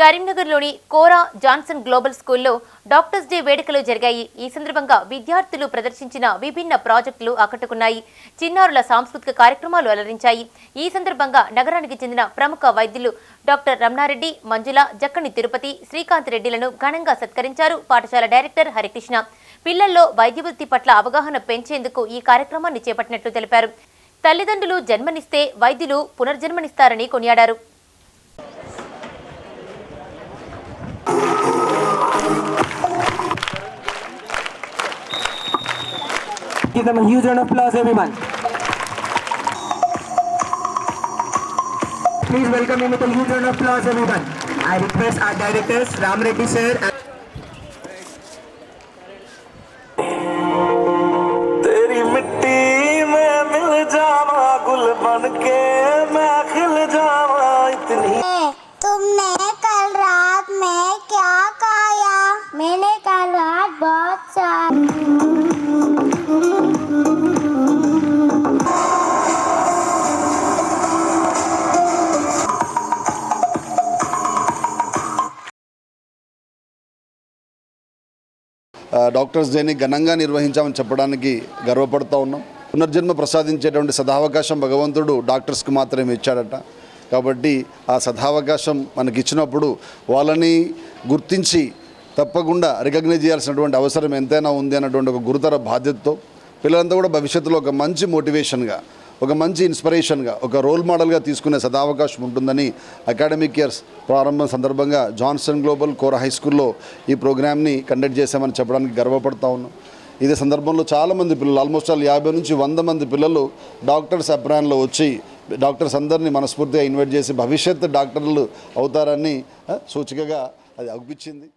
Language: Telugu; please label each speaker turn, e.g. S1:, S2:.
S1: కరీంనగర్లోని కోరా జాన్సన్ గ్లోబల్ స్కూల్లో డాక్టర్స్ డే వేడుకలు జరిగాయి. ఈ సందర్భంగా విద్యార్థులు ప్రదర్శించిన విభిన్న ప్రాజెక్టులు ఆకట్టుకున్నాయి. చిన్నారుల సాంస్కృతిక కార్యక్రమాలు అలరించాయి. ఈ సందర్భంగా నగరానికి చెందిన ప్రముఖ వైద్యులు డాక్టర్ రమణారెడ్డి మంజుల జక్కని తిరుపతి శ్రీకాంత్ రెడ్డిలను ఘనంగా సత్కరించారు పాఠశాల డైరెక్టర్ హరికృష్ణ. పిల్లల్లో వైద్య వృత్తి పట్ల అవగాహన పెంచేందుకు ఈ కార్యక్రమాన్ని చేపట్టినట్లు తెలిపారు. తల్లిదండ్రులు జన్మనిస్తే వైద్యులు పునర్జన్మనిస్తారని కొనియాడారు.
S2: Give them a huge round of applause, everyone. Please welcome him with a huge round of applause, everyone. I request our directors, Ram Reddy sir. and-
S3: तेरी मिट्टी में मिल जावा गुल बन
S4: డాక్టర్స్ డేని ఘనంగా నిర్వహించామని చెప్పడానికి గర్వపడుతూ ఉన్నాం. పునర్జన్మ ప్రసాదించేటువంటి సదావకాశం భగవంతుడు డాక్టర్స్కి మాత్రమే ఇచ్చాడట. కాబట్టి ఆ సదావకాశం మనకి ఇచ్చినప్పుడు వాళ్ళని గుర్తించి తప్పకుండా రికగ్నైజ్ చేయాల్సినటువంటి అవసరం ఎంతైనా ఉంది అన్నటువంటి ఒక గురుతర బాధ్యతతో పిల్లలంతా కూడా భవిష్యత్తులో ఒక మంచి మోటివేషన్గా ఒక మంచి ఇన్స్పిరేషన్గా ఒక రోల్ మోడల్గా తీసుకునే సదావకాశం ఉంటుందని అకాడమిక్ ఇయర్స్ ప్రారంభం సందర్భంగా జాన్సన్ గ్లోబల్ కోర్ హై స్కూల్లో ఈ ప్రోగ్రామ్ని కండక్ట్ చేశామని చెప్పడానికి గర్వపడతా ఉన్నాం. ఇదే సందర్భంలో చాలామంది పిల్లలు ఆల్మోస్ట్ ఆల్ యాభై నుంచి వంద మంది పిల్లలు డాక్టర్స్ అభిప్రాయంలో వచ్చి డాక్టర్స్ అందరినీ మనస్ఫూర్తిగా ఇన్వైట్ చేసి భవిష్యత్ డాక్టర్లు అవుతారని సూచికగా అది అగుపించింది